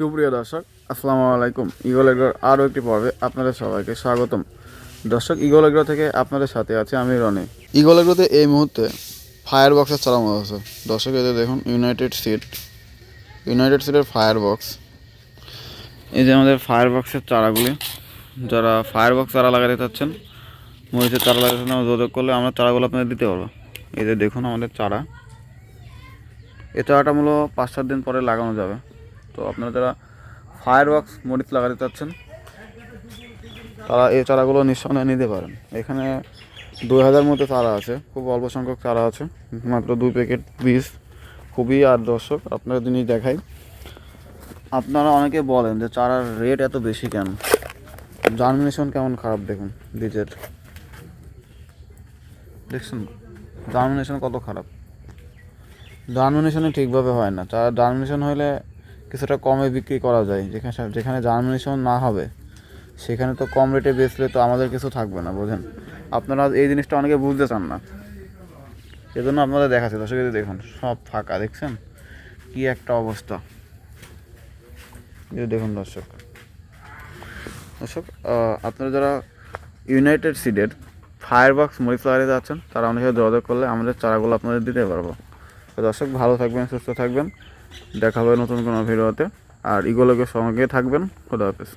সুপ্রিয় দর্শক, আসসালামু আলাইকুম। ইগল এগ্রোর আরও একটি পর্বে আপনাদের সবাইকে স্বাগতম। দর্শক, ইগল এগ্রো থেকে আপনাদের সাথে আছে আমি রনি। ইগল এগ্রোতে এই মুহূর্তে ফায়ার বক্সের চালানো হচ্ছে দর্শক এদের দেখুন ইউনাইটেড সিট ইউনাইটেড সিটের ফায়ার বক্স এই যে আমাদের ফায়ার বক্সের চারাগুলি, যারা ফায়ার বক্স চারা লাগাতে চাচ্ছেন, মরিচের চারা লাগাতে চাচ্ছেন যোগাযোগ করলে আমরা চারাগুলো আপনাদের দিতে পারব। এই যে দেখুন আমাদের চারা। এই চারাটা মূলত পাঁচ সাত দিন পরে লাগানো যাবে। তো আপনারা যারা ফায়ার ওয়াক্স মরিচ লাগাতে চাচ্ছেন, তারা এই চারাগুলো নিঃসন্দেহে নিতে পারেন। এখানে দুই হাজার মতো চারা আছে, খুব অল্প সংখ্যক চারা আছে, মাত্র দুই প্যাকেট বীজ। খুবই আর দর্শক আপনারা জিনিস দেখাই। আপনারা অনেকে বলেন যে চারার রেট এত বেশি কেন? জার্মিনেশন কেমন খারাপ দেখুন, বীজের। দেখছেন জার্মিনেশন কত খারাপ? জার্মিনেশনে ঠিকভাবে হয় না। চারা জার্মিনেশন হলে কিছুটা কমে বিক্রি করা যায়। যেখানে যেখানে জার্মিনেশন না হবে, সেখানে তো কম রেটে বেচলে তো আমাদের কিছু থাকবে না, বোঝেন? আপনারা এই জিনিসটা অনেকে বুঝতে চান না। সেজন্য আপনাদের দেখাচ্ছে, দর্শক এই যে দেখুন, সব ফাঁকা, দেখছেন? কি একটা অবস্থা। দেখুন, দর্শক। দর্শক আপনারা যারা ইউনাইটেড সিডের ফায়ার বক্স লাগাতে যাচ্ছেন, তারা সাথে যোগাযোগ করলে আমাদের চারাগুলো আপনাদের দিতে পারব। দর্শক, ভালো থাকবেন, সুস্থ থাকবেন। দেখা হবে নতুন কোনো ভিডিওতে। আর ইগোলোকে সঙ্গে থাকবেন। খোদা হাফেজ।